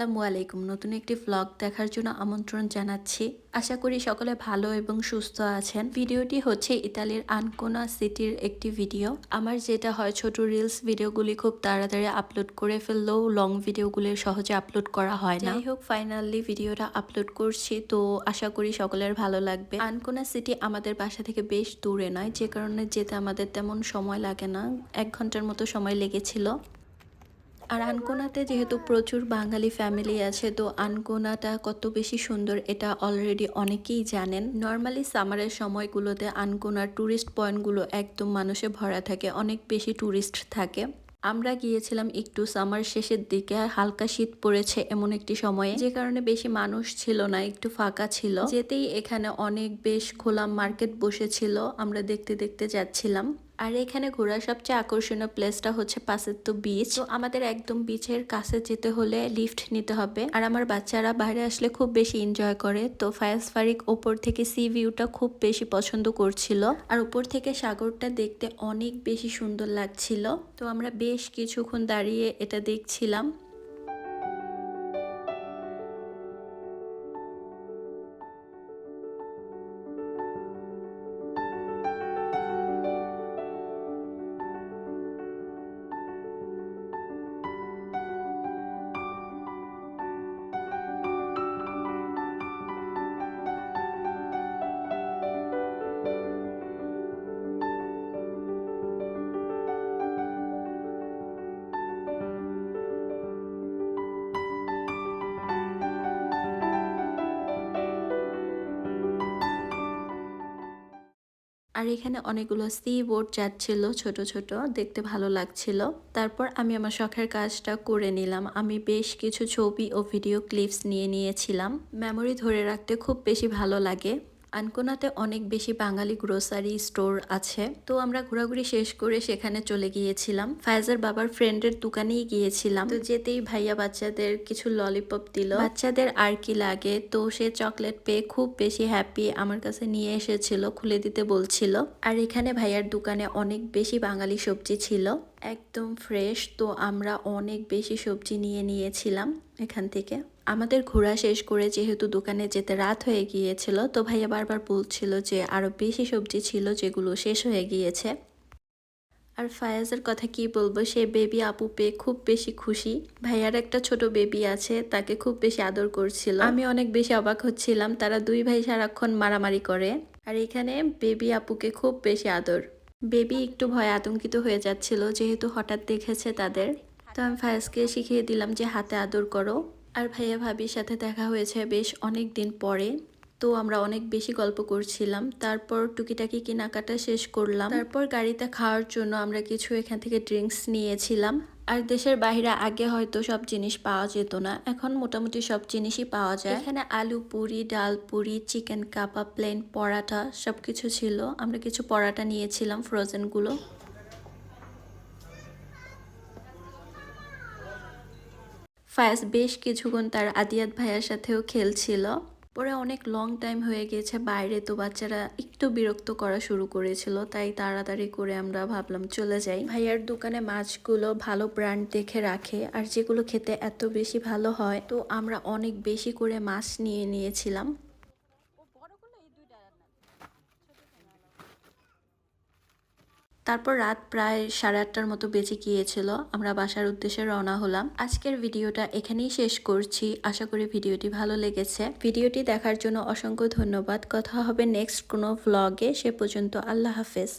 আসসালামু আলাইকুম। নতুন একটি ভ্লগ দেখার জন্য আমন্ত্রণ জানাচ্ছি। আশা করি সকলে ভালো এবং সুস্থ আছেন। ভিডিওটি হচ্ছে ইতালির আনকোনা সিটির একটি ভিডিও আমার যেটা হয়, ছোট রিলস ভিডিওগুলি খুব তাড়াতাড়ি আপলোড করে ফেললেও লং ভিডিওগুলি সহজে আপলোড করা হয় না। যাই হোক ফাইনালি ভিডিওটা আপলোড করছি। তো আশা করি সকলের ভালো লাগবে। আনকোনা সিটি আমাদের বাসা থেকে বেশ দূরে নয়। যে কারণে যেতে আমাদের তেমন সময় লাগে না। এক ঘণ্টার মতো সময় লেগেছিল। আর আনকোনাতে যেহেতু প্রচুর বাঙালি ফ্যামিলি আছে, তো আনকোনাটা কত বেশি সুন্দর এটা অলরেডি অনেকেই জানেন। নর্মালি সামারের সময়গুলোতে আনকোনার ট্যুরিস্ট পয়েন্টগুলো একদম মানুষে ভরা থাকে, অনেক বেশি ট্যুরিস্ট থাকে। আমরা গিয়েছিলাম একটু সামার শেষের দিকে, আর হালকা শীত পড়েছে এমন একটি সময়ে। যে কারণে বেশি মানুষ ছিল না, একটু ফাঁকা ছিল। যেতেই এখানে অনেক বেশ খোলা মার্কেট বসেছিল, আমরা দেখতে দেখতে যাচ্ছিলাম। আর এখানে ঘোরার সবচেয়ে আকর্ষণীয় প্লেসটা হচ্ছে পাশের তো বিচ তো আমাদের একদম বিচের কাছে যেতে হলে লিফট নিতে হবে। আর আমার বাচ্চারা বাইরে আসলে খুব বেশি এনজয় করে। তো ফায়াস ফারিক ওপর থেকে সি ভিউটা খুব বেশি পছন্দ করছিল। আর উপর থেকে সাগরটা দেখতে অনেক বেশি সুন্দর লাগছিল। তো আমরা বেশ কিছুক্ষণ দাঁড়িয়ে এটা দেখছিলাম। আর এখানে অনেকগুলো সি বোর্ড যাচ্ছিল ছোট ছোট, দেখতে ভালো লাগছিল। তারপর আমি আমার শখের কাজটা করে নিলাম। আমি বেশ কিছু ছবি ও ভিডিও ক্লিপস নিয়ে নিয়েছিলাম। মেমোরি ধরে রাখতে খুব বেশি ভালো লাগে। আনকোনাতে অনেক বেশি বাঙালি গ্রোসারি স্টোর আছে। তো আমরা ঘোরাঘুরি শেষ করে সেখানে চলে গিয়েছিলাম। ফায়জার বাবার ফ্রেন্ডের দোকানেই গিয়েছিলাম। তো যেতেই ভাইয়া বাচ্চাদের কিছু ললিপপ দিল। বাচ্চাদের আর কি লাগে? তো সে চকলেট পেয়ে খুব বেশি হ্যাপি আমার কাছে নিয়ে এসেছিল, খুলে দিতে বলছিল। আর এখানে ভাইয়ার দোকানে অনেক বেশি বাঙালি সবজি ছিল। একদম ফ্রেশ তো আমরা অনেক বেশি সবজি নিয়ে নিয়েছিলাম এখান থেকে। আমাদের ঘোরা শেষ করে যেহেতু দোকানে যেতে রাত হয়ে গিয়েছিল, তো ভাইয়া বারবার বলছিল যে আরও বেশি সবজি ছিল যেগুলো শেষ হয়ে গিয়েছে। আর ফায়াজের কথা কি বলব, সে বেবি আপু পেয়ে খুব বেশি খুশি। ভাইয়ার একটা ছোট বেবি আছে, তাকে খুব বেশি আদর করছিল। আমি অনেক বেশি অবাক হচ্ছিলাম, তারা দুই ভাই সারাক্ষণ মারামারি করে। আর এখানে বেবি আপুকে খুব বেশি আদর। বেবি একটু ভয় আতঙ্কিত হয়ে যাচ্ছিল, যেহেতু হঠাৎ দেখেছে তাদের। তো আমি ফায়াজকে শিখিয়ে দিলাম যে হাতে আদর করো। আর ভাইয়া ভাবির সাথে দেখা হয়েছে বেশ অনেক দিন পরে। তো আমরা অনেক বেশি গল্প করছিলাম। তারপর টুকিটাকি কেনাকাটা শেষ করলাম। তারপর গাড়িতে খাওয়ার জন্য আমরা কিছু এখান থেকে ড্রিঙ্কস নিয়েছিলাম। আর দেশের বাইরে আগে হয়তো সব জিনিস পাওয়া যেত না, এখন মোটামুটি সব জিনিসই পাওয়া যায়। এখানে আলু, পুরি, ডাল, পুরি, চিকেন, কাবাব প্লেন পরাটা সবকিছু ছিল। আমরা কিছু পরাটা নিয়েছিলাম ফ্রোজেনগুলো ফায়াজ বেশ কিছুক্ষণ তার আদিয়াত ভাইয়ার সাথেও খেলছিল। পরে অনেক লং টাইম হয়ে গেছে, বাইরে তো বাচ্চারা একটু বিরক্ত করা শুরু করেছিল, তাই তাড়াতাড়ি করে আমরা ভাবলাম চলে যাই। ভাইয়ার দোকানে মাছগুলো ভালো ব্র্যান্ড দেখে রাখে, আর যেগুলো খেতে এত বেশি ভালো হয়, তো আমরা অনেক বেশি করে মাছ নিয়ে নিয়েছিলাম। তারপর রাত প্রায় সাড়ে আটটার মতো বেঁচে গিয়েছিল। আমরা বাসার উদ্দেশ্যে রওনা হলাম। আজকের ভিডিওটা এখানেই শেষ করছি। আশা করি ভিডিওটি ভালো লেগেছে। ভিডিওটি দেখার জন্য অসংখ্য ধন্যবাদ। কথা হবে নেক্সট কোনো ভ্লগে সে পর্যন্ত আল্লাহ হাফেজ।